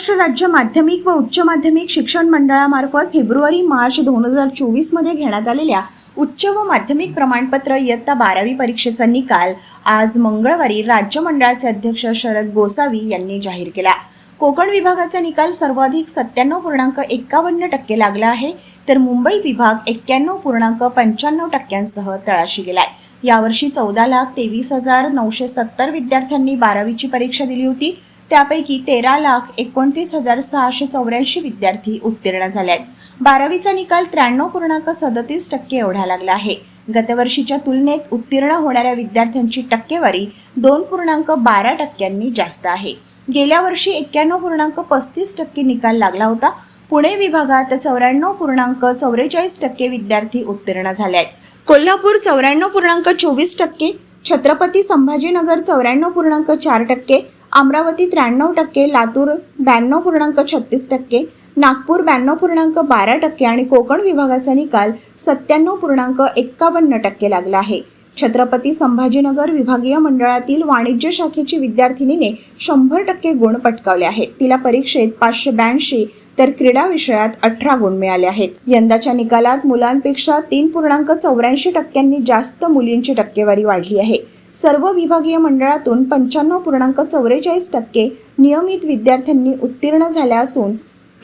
महाराष्ट्र राज्य माध्यमिक व उच्च माध्यमिक शिक्षण मंडळामार्फत फेब्रुवारी मार्च दोन हजार चोवीसमध्ये घेण्यात आलेल्या उच्च व माध्यमिक प्रमाणपत्र इयत्ता बारावी परीक्षेचा निकाल आज मंगळवारी राज्य मंडळाचे अध्यक्ष शरद गोसावी यांनी जाहीर केला. कोकण विभागाचा निकाल सर्वाधिक सत्त्याण्णव पूर्णांक एक्कावन्न टक्के लागला आहे तर मुंबई विभाग एक्क्याण्णव पूर्णांक पंच्याण्णव टक्क्यांसह तळाशी गेलाय. यावर्षी चौदा लाख तेवीस हजार नऊशे सत्तर विद्यार्थ्यांनी बारावीची परीक्षा दिली होती त्यापैकी तेरा लाख एकोणतीस हजार सहाशे चौऱ्याऐंशी विद्यार्थी उत्तीर्ण झाले आहेत बारावीचा निकाल त्र्याण्णव पूर्णांक सदतीस टक्के एवढा लागला आहे. गतवर्षीच्या तुलनेत उत्तीर्ण होणाऱ्या विद्यार्थ्यांची टक्केवारी दोन पूर्णांक बारा टक्क्यांनी जास्त आहे. गेल्या वर्षी एक्क्याण्णव पूर्णांक पस्तीस टक्के निकाल लागला होता. पुणे विभागात चौऱ्याण्णव पूर्णांक चौवेचाळीस टक्के विद्यार्थी उत्तीर्ण झाले आहेत कोल्हापूर चौऱ्याण्णव पूर्णांक चोवीस टक्के. छत्रपती संभाजीनगर चौऱ्याण्णव पूर्णांक चार टक्के. अमरावती त्र्याण्णव टक्के लातूर ब्याण्णव पूर्णांक छत्तीस टक्के नागपूर ब्याण्णव पूर्णांक बारा टक्के आणि कोकण विभागाचा निकाल सत्त्याण्णव पूर्णांक एक्कावन्न टक्के लागला आहे. छत्रपती संभाजीनगर विभागीय मंडळातील वाणिज्य शाखेची विद्यार्थिनीने शंभर टक्के गुण पटकावले आहेत. तिला परीक्षेत पाचशे ब्याऐंशी तर क्रीडा विषयात अठरा गुण मिळाले आहेत. यंदाच्या निकालात मुलांपेक्षा तीन पूर्णांक चौऱ्याऐंशी टक्क्यांनी जास्त मुलींची टक्केवारी वाढली आहे. सर्व विभागीय मंडळातून पंच्याण्णव पूर्णांक चौवेचाळीस टक्के नियमित विद्यार्थ्यांनी उत्तीर्ण झाल्या असून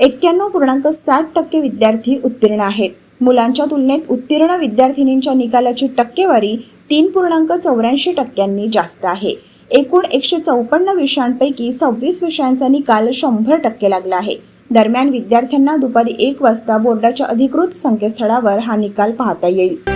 एक्क्याण्णव पूर्णांक साठ टक्के विद्यार्थी उत्तीर्ण आहेत. मुलांच्या तुलनेत उत्तीर्ण विद्यार्थिनींच्या निकालाची टक्केवारी तीन पूर्णांक चौऱ्याऐंशी टक्क्यांनी जास्त आहे. एकूण एकशे चौपन्न विषयांपैकी सव्वीस विषयांचा निकाल शंभर टक्के लागला आहे. दरम्यान विद्यार्थ्यांना दुपारी एक वाजता बोर्डाच्या अधिकृत संकेतस्थळावर हा निकाल पाहता येईल.